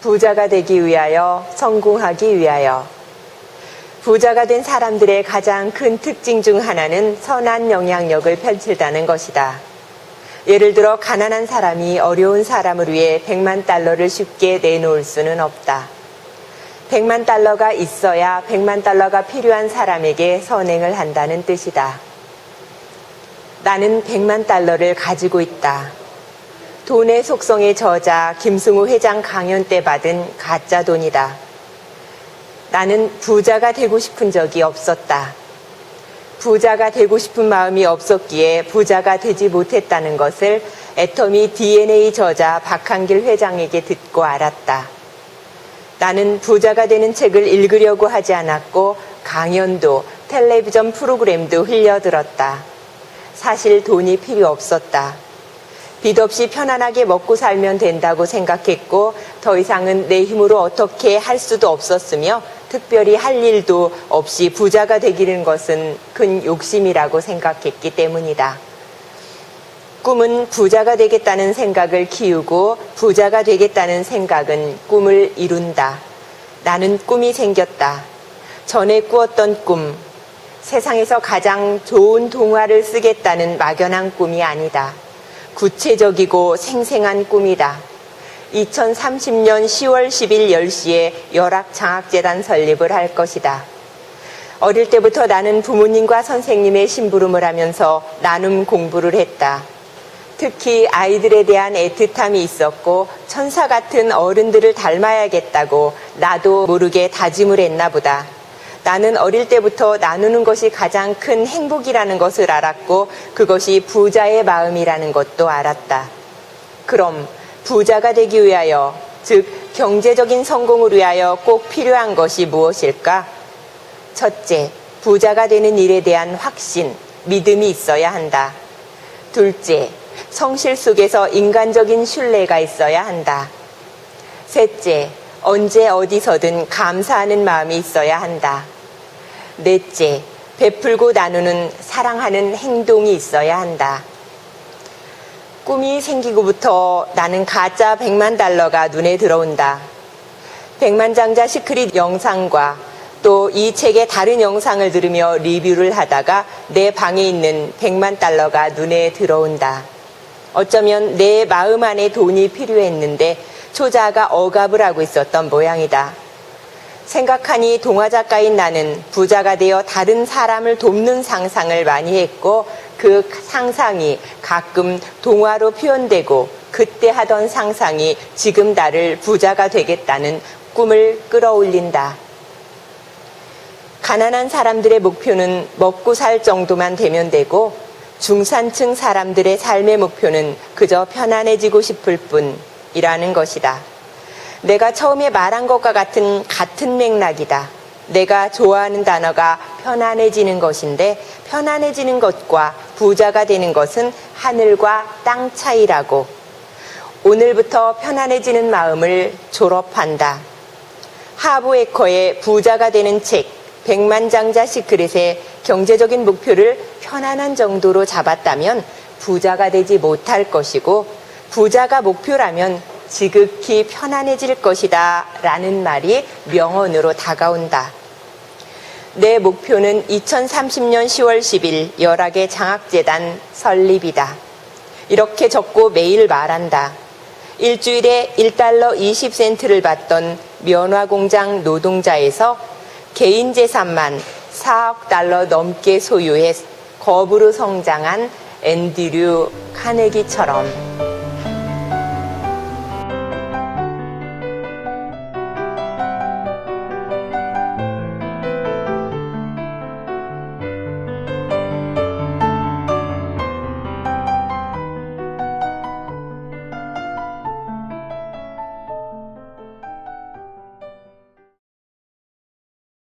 부자가 되기 위하여, 성공하기 위하여. 부자가 된 사람들의 가장 큰 특징 중 하나는 선한 영향력을 펼친다는 것이다. 예를 들어 가난한 사람이 어려운 사람을 위해 100만 달러를 쉽게 내놓을 수는 없다. 100만 달러가 있어야 100만 달러가 필요한 사람에게 선행을 한다는 뜻이다. 나는 100만 달러를 가지고 있다. 돈의 속성의 저자 김승우 회장 강연 때 받은 가짜 돈이다. 나는 부자가 되고 싶은 적이 없었다. 부자가 되고 싶은 마음이 없었기에 부자가 되지 못했다는 것을 애터미 DNA 저자 박한길 회장에게 듣고 알았다. 나는 부자가 되는 책을 읽으려고 하지 않았고 강연도 텔레비전 프로그램도 흘려들었다. 사실 돈이 필요 없었다. 빚 없이 편안하게 먹고 살면 된다고 생각했고 더 이상은 내 힘으로 어떻게 할 수도 없었으며 특별히 할 일도 없이 부자가 되기는 것은 큰 욕심이라고 생각했기 때문이다. 꿈은 부자가 되겠다는 생각을 키우고 부자가 되겠다는 생각은 꿈을 이룬다. 나는 꿈이 생겼다. 전에 꾸었던 꿈. 세상에서 가장 좋은 동화를 쓰겠다는 막연한 꿈이 아니다. 구체적이고 생생한 꿈이다. 2030년 10월 10일 10시에 열악장학재단 설립을 할 것이다. 어릴 때부터 나는 부모님과 선생님의 심부름을 하면서 나눔 공부를 했다. 특히 아이들에 대한 애틋함이 있었고 천사 같은 어른들을 닮아야겠다고 나도 모르게 다짐을 했나 보다. 나는 어릴 때부터 나누는 것이 가장 큰 행복이라는 것을 알았고 그것이 부자의 마음이라는 것도 알았다. 그럼 부자가 되기 위하여, 즉 경제적인 성공을 위하여 꼭 필요한 것이 무엇일까? 첫째, 부자가 되는 일에 대한 확신, 믿음이 있어야 한다. 둘째, 성실 속에서 인간적인 신뢰가 있어야 한다. 셋째, 언제 어디서든 감사하는 마음이 있어야 한다. 넷째, 베풀고 나누는 사랑하는 행동이 있어야 한다. 꿈이 생기고부터 나는 가짜 100만 달러가 눈에 들어온다. 백만장자 시크릿 영상과 또 이 책의 다른 영상을 들으며 리뷰를 하다가 내 방에 있는 100만 달러가 눈에 들어온다. 어쩌면 내 마음 안에 돈이 필요했는데 초자가 억압을 하고 있었던 모양이다. 생각하니 동화 작가인 나는 부자가 되어 다른 사람을 돕는 상상을 많이 했고 그 상상이 가끔 동화로 표현되고 그때 하던 상상이 지금 나를 부자가 되겠다는 꿈을 끌어올린다. 가난한 사람들의 목표는 먹고 살 정도만 되면 되고 중산층 사람들의 삶의 목표는 그저 편안해지고 싶을 뿐 이라는 것이다. 내가 처음에 말한 것과 같은 같은 맥락이다. 내가 좋아하는 단어가 편안해지는 것인데 편안해지는 것과 부자가 되는 것은 하늘과 땅 차이라고. 오늘부터 편안해지는 마음을 졸업한다. 하브에커의 부자가 되는 책, 백만장자 시크릿의 경제적인 목표를 편안한 정도로 잡았다면 부자가 되지 못할 것이고 부자가 목표라면 지극히 편안해질 것이다 라는 말이 명언으로 다가온다. 내 목표는 2030년 10월 10일 열악의 장학재단 설립이다. 이렇게 적고 매일 말한다. 일주일에 1달러 20센트를 받던 면화공장 노동자에서 개인 재산만 4억 달러 넘게 소유해 거부로 성장한 앤드류 카네기처럼